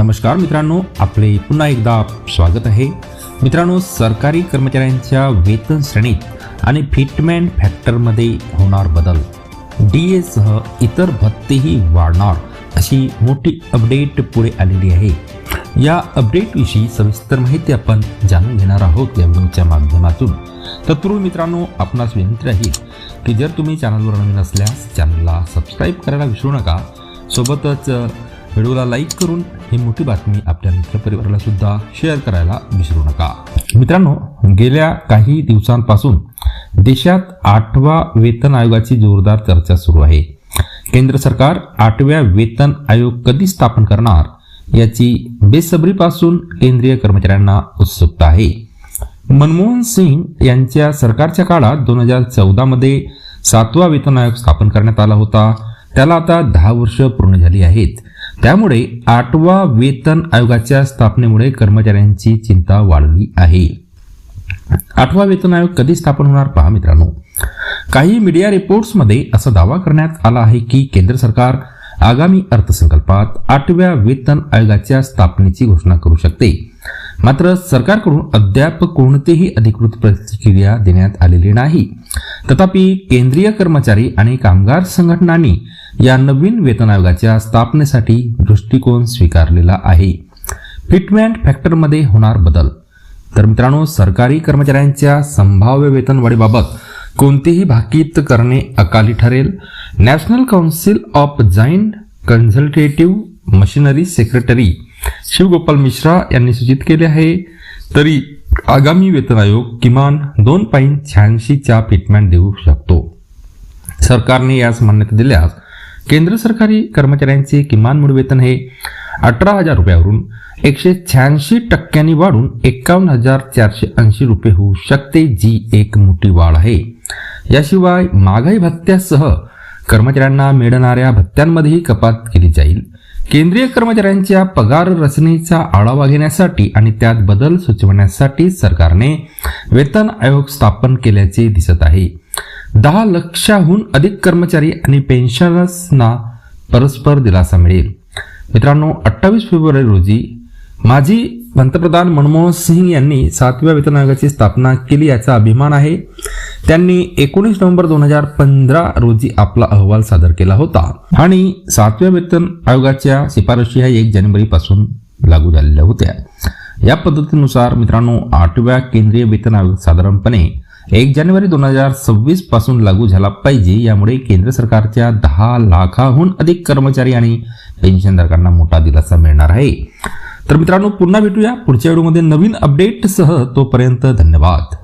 नमस्कार मित्रांनो आपले पुन्हा एकदा स्वागत आहे. मित्रांनो सरकारी कर्मचाऱ्यांच्या वेतन श्रेणीत आणि फिटमॅन फॅक्टरमध्ये होणार बदल. डी एसह इतर भत्तेही वाढणार अशी मोठी अपडेट पुढे आलेली आहे. या अपडेटविषयी सविस्तर माहिती आपण जाणून घेणार आहोत या व्हिडिओच्या माध्यमातून. तत्पूर्वी मित्रांनो आपणास विनंती राहील की जर तुम्ही चॅनलवर नवीन असल्यास चॅनलला सबस्क्राईब करायला विसरू नका. सोबतच व्हिडिओला लाईक करून ही मोठी बातमी आपल्या मित्रपरिवाराला सुद्धा शेअर करायला विसरू नका. मित्रांनो गेल्या काही दिवसांपासून देशात आठवा वेतन आयोगाची जोरदार चर्चा सुरू आहे. केंद्र सरकार आठव्या वेतन आयोग कधी स्थापन करणार याची बेसबरीपासून केंद्रीय कर्मचाऱ्यांना उत्सुकता आहे. मनमोहन सिंग यांच्या सरकारच्या काळात दोन हजार चौदामध्ये सातवा वेतन आयोग स्थापन करण्यात आला होता. त्याला आता दहा वर्ष पूर्ण झाली आहेत. त्यामुळे आठवा वेतन आयोगाच्या स्थापनेमुळे कर्मचाऱ्यांची चिंता वाढली आहे. आठवा वेतन आयोग कधी स्थापन होणार पहा मित्रांनो. काही मीडिया रिपोर्ट्समध्ये असा दावा करण्यात आला आहे की केंद्र सरकार आगामी अर्थसंकल्पात आठव्या वेतन आयोगाच्या स्थापनेची घोषणा करू शकते. मात्र सरकारकडून अद्याप कोणतीही अधिकृत प्रतिक्रिया देण्यात आलेली नाही. तथापि केंद्रीय कर्मचारी आणि कामगार संघटनांनी या नवीन वेतन आयोगाच्या स्थापनेसाठी दृष्टिकोन स्वीकारलेला आहे. फिटमेंट फॅक्टरमध्ये होणार बदल. तर मित्रांनो सरकारी कर्मचाऱ्यांच्या संभाव्य वेतनवाढीबाबत कोणतेही भाकीत करणे अकाली ठरेल. National council of joint consultative machinery secretary Shivgopal Mishra यांनी सूचित केले आहे तरी आगामी वेतन आयोग किमान दोन पॉईंट शहाऐंशीच्या फिटमॅन देऊ शकतो. सरकारने यास मान्यता दिल्यास केंद्र सरकारी कर्मचाऱ्यांचे किमान मूळ वेतन हे अठरा हजार रुपयावरून एकशे शहाऐंशी टक्क्यांनी वाढून एकावन्न हजार चारशे ऐंशी रुपये होऊ शकते जी एक मोठी वाढ आहे. याशिवाय महागाई भत्त्यासह कर्मचाऱ्यांना मिळणाऱ्या भत्त्यांमध्येही कपात केली जाईल. केंद्रीय कर्मचाऱ्यांच्या पगार रचनेचा आढावा घेण्यासाठी आणि त्यात बदल सुचवण्यासाठी सरकारने वेतन आयोग स्थापन केल्याचे दिसत आहे. दहा लक्षाहून अधिक कर्मचारी आणि पेन्शनर्सना परस्पर दिलासा मिळेल. मित्रांनो अठ्ठावीस फेब्रुवारी रोजी माजी पंतप्रधान मनमोहन सिंग यांनी सातव्या वेतन आयोगाची स्थापना केली याचा अभिमान आहे. त्यांनी एकोणीस नोव्हेंबर दोन हजार पंधरा रोजी आपला अहवाल सादर केला होता. आणि सातव्या वेतन आयोगाच्या शिफारशी ह्या एक जानेवारी पासून लागू झालेल्या होत्या. या पद्धतीनुसार मित्रांनो आठव्या केंद्रीय वेतन आयोग साधारणपणे एक जानेवारी दोन हजार सव्वीसपासून लागू झाला पाहिजे. यामुळे केंद्र सरकारच्या दहा लाखाहून अधिक कर्मचारी आणि पेन्शनधारकांना मोठा दिलासा मिळणार आहे. तर मित्रांनो पुन्हा भेटूया पुढच्या व्हिडिओमध्ये नवीन अपडेटसह. तोपर्यंत धन्यवाद.